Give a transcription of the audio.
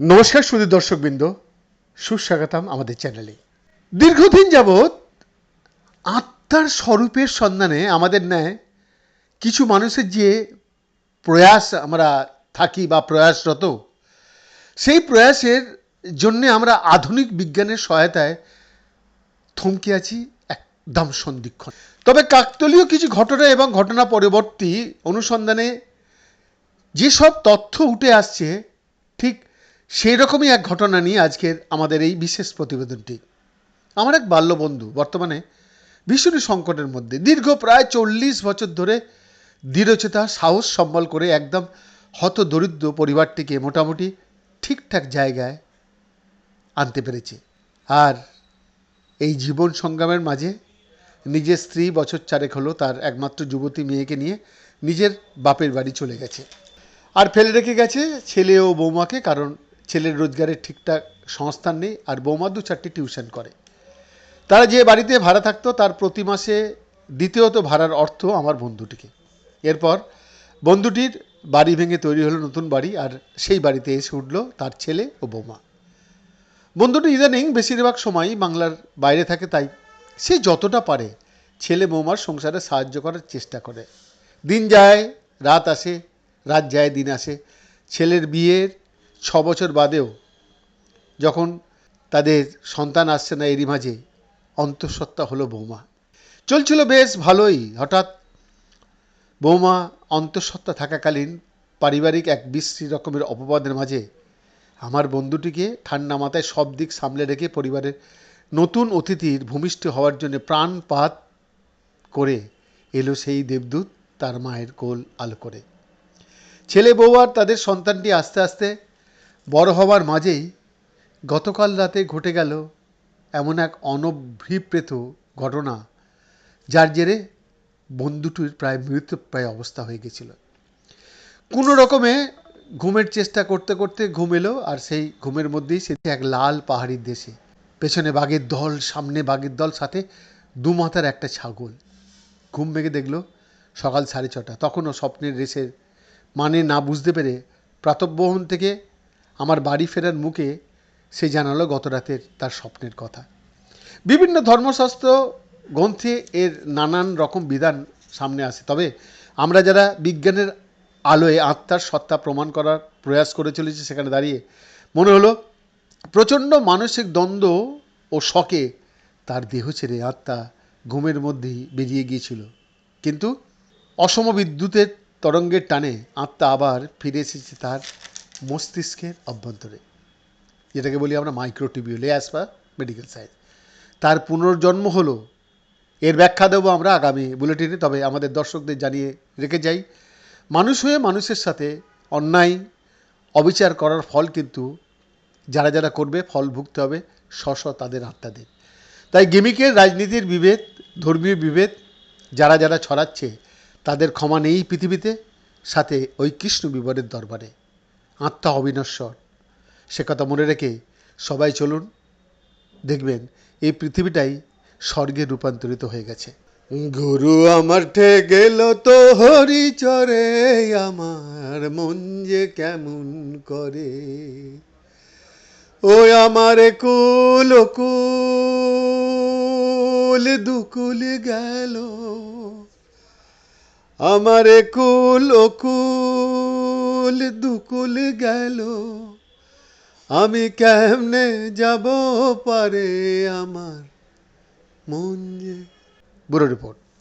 নমস্কার শুধু দর্শকবৃন্দ, সুস্বাগতম আমাদের চ্যানেলে। দীর্ঘদিন যাবৎ আত্মার স্বরূপের সন্ধানে আমাদের ন্যায় কিছু মানুষের যে প্রয়াস আমরা থাকি বা প্রয়াসরত, সেই প্রয়াসের জন্যে আমরা আধুনিক বিজ্ঞানের সহায়তায় থমকে আছি একদম সন্ধিক্ষণ। তবে কাকতলীয় কিছু ঘটনা এবং ঘটনা পরবর্তী অনুসন্ধানে যেসব তথ্য উঠে আসছে, ঠিক সেই রকমই এক ঘটনা নিয়ে আজকের আমাদের এই বিশেষ প্রতিবেদনটি। আমার এক বাল্য বন্ধু বর্তমানে ভীষণই সংকটের মধ্যে, দীর্ঘ প্রায় চল্লিশ বছর ধরে দৃঢ়চেতা, সাহস সম্বল করে একদম হত দরিদ্র পরিবারটিকে মোটামুটি ঠিকঠাক জায়গায় আনতে পেরেছে। আর এই জীবন সংগ্রামের মাঝে নিজের স্ত্রী বছর চারেক হলো, তার একমাত্র যুবতী মেয়েকে নিয়ে নিজের বাপের বাড়ি চলে গেছে। আর ফেলে রেখে গেছে ছেলে ও বৌমাকে, কারণ ছেলের রোজগারের ঠিকঠাক সংস্থান নেই আর বৌমা দু চারটি টিউশন করে। তারা যে বাড়িতে ভাড়া থাকতো তার প্রতি মাসে দ্বিতীয়ত ভাড়ার অর্থ আমার বন্ধুটিকে। এরপর বন্ধুটির বাড়ি ভেঙে তৈরি হলো নতুন বাড়ি আর সেই বাড়িতে এসে উঠল তার ছেলে ও বৌমা। বন্ধুটি ইদানিং বেশিরভাগ সময়ই বাংলার বাইরে থাকে তাই সে যতটা পারে ছেলে বৌমার সংসারে সাহায্য করার চেষ্টা করে। দিন যায়, রাত আসে, রাত যায়, দিন আসে। ছেলের বিয়ের ছ বছর বাদেও যখন তাদের সন্তান আসছে না এরই মাঝে, অন্তঃসত্ত্বা হলো বৌমা। চলছিল বেশ ভালোই। হঠাৎ বৌমা অন্তঃসত্ত্বা থাকাকালীন পারিবারিক এক বিশ্রী রকমের অপবাদের মাঝে আমার বন্ধুটিকে ঠান্ডা মাথায় সব দিক সামলে রেখে পরিবারের নতুন অতিথির ভূমিষ্ঠ হওয়ার জন্য প্রাণপাত করে এলো সেই দেবদূত তার মায়ের কোল আলো করে। ছেলে বউ আর তাদের সন্তানটি আস্তে আস্তে বড় হওয়ার মাঝেই গতকাল রাতে ঘটে গেল এমন এক অনভিপ্রেত ঘটনা, যার জেরে বন্ধুটির প্রায় মৃত্যুপ্রায় অবস্থা হয়ে গেছিল। কোনো রকমে ঘুমের চেষ্টা করতে করতে ঘুম এলো আর সেই ঘুমের মধ্যেই সে এক লাল পাহাড়ির দেশে, পেছনে বাঘের দল, সামনে বাঘের দল, সাথে দু মাথার একটা ছাগল। ঘুম ভেঙে দেখল সকাল সাড়ে ছটা। তখনও স্বপ্নের রেসের মানে না বুঝতে পেরে প্রাতঃবহন থেকে আমার বাড়ি ফেরার মুখে সে জানালো গত রাতের তার স্বপ্নের কথা। বিভিন্ন ধর্মশাস্ত্র গ্রন্থে এর নানান রকম বিধান সামনে আসে। তবে আমরা যারা বিজ্ঞানের আলোয় আত্মার সত্তা প্রমাণ করার প্রয়াস করে চলেছি সেখানে দাঁড়িয়ে মনে হলো, প্রচণ্ড মানসিক দ্বন্দ্ব ও শকে তার দেহ ছেড়ে আত্মা ঘুমের মধ্যেই বেরিয়ে গিয়েছিল। কিন্তু অসম বিদ্যুতের তরঙ্গের টানে আত্মা আবার ফিরে এসেছে তার মস্তিষ্কের অভ্যন্তরে। যেটাকে বলি আমরা microtubule as per medical science তার পুনর্জন্ম হলো, এর ব্যাখ্যা দেবো আমরা আগামী বুলেটিনে তবে আমাদের দর্শকদের জানিয়ে রেখে যাই, মানুষ হয়ে মানুষের সাথে অন্যায়, অবিচার করার ফল কিন্তু যারা যারা করবে, ফল ভুগতে হবে স্ব তাদের আত্মাদের। তাই গেমিকের রাজনীতির বিভেদ, ধর্মীয় বিভেদ, যারা যারা ছড়াচ্ছে, তাদের ক্ষমা নেই পৃথিবীতে, সাথে ওই কৃষ্ণ বিবরের দরবারে। আত্মা অবিনশ্বর। সে কথা মনে রেখে সবাই চলুন, দেখবেন এই পৃথিবীটাই স্বর্গে রূপান্তরিত হয়ে গেছে। গুরু আমার গেল তো হরিচরে, আমার মন যে কেমন করে। ও আমার কুল কুল দুকুল গেল। আমার কুল কুল দুকুল গেল আমি কেমনে যাব পারে আমার মন যে? Bureau report.